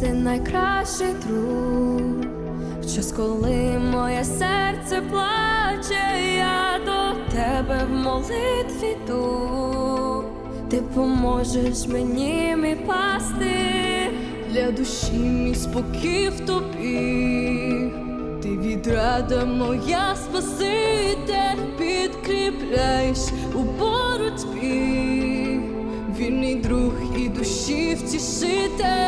ти найкращий друг. Час, коли моє серце плаче, я до тебе в молитві йду. Ти поможеш мені, мій пастир. Для душі мій спокій в тобі, ти відрада моя спаситель, підкріпляєш у боротьбі, вільний друг і душі втішитель.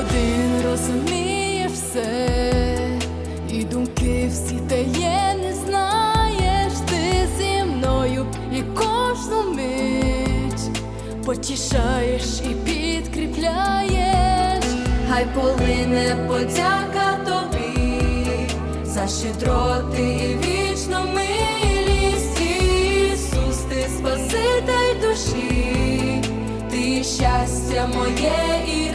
Один розумієш все, і думки всі таємні знаєш, ти зі мною і кожну мить потішаєш і підкріпляєш. Хай полине подяка тобі за щедроти і вічну милість. Ісус, ти спаситель душі, ти щастя моє і